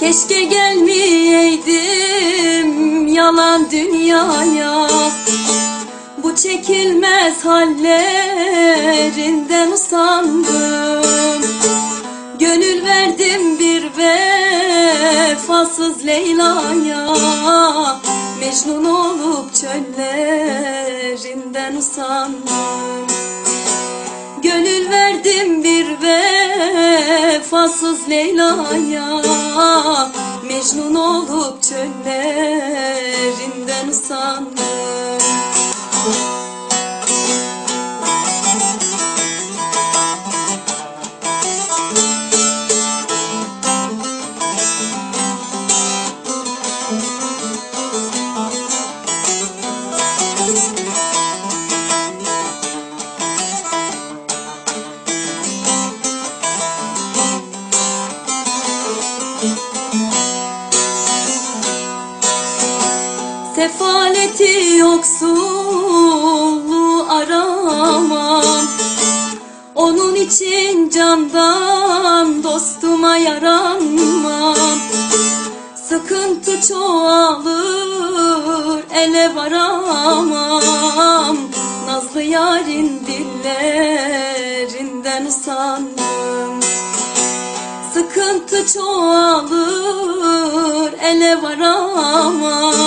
Keşke gelmeyeydim yalan dünyaya. Bu çekilmez hallerinden usandım. Gönül verdim bir vefasız Leyla'ya. Mecnun olup çöllerinden usandım. Gönül verdim bir vefasız Leyla'ya Mecnun olup çöllerinden usandım Sefaleti yoksulluğu aramam Onun için candan dostuma yaranmam. Sıkıntı çoğalır ele varamam. Nazlı yarın dillerinden usandım. Sıkıntı çoğalır ele varamam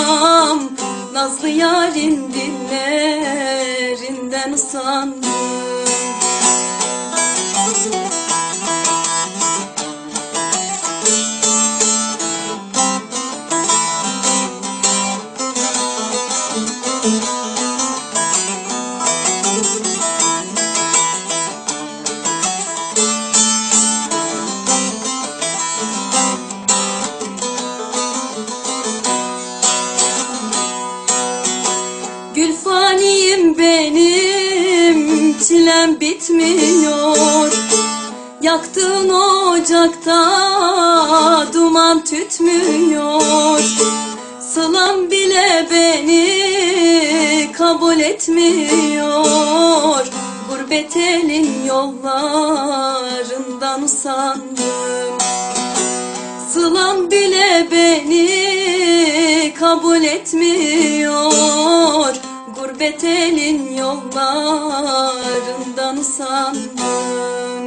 Nazlı yarın dillerinden usandım benim çilem bitmiyor. Yaktığın ocakta duman tütmüyor. Sılam bile beni kabul etmiyor. Gurbet elin yollarından usandım. Sılam bile beni kabul etmiyor Gurbet elin yollarından usandım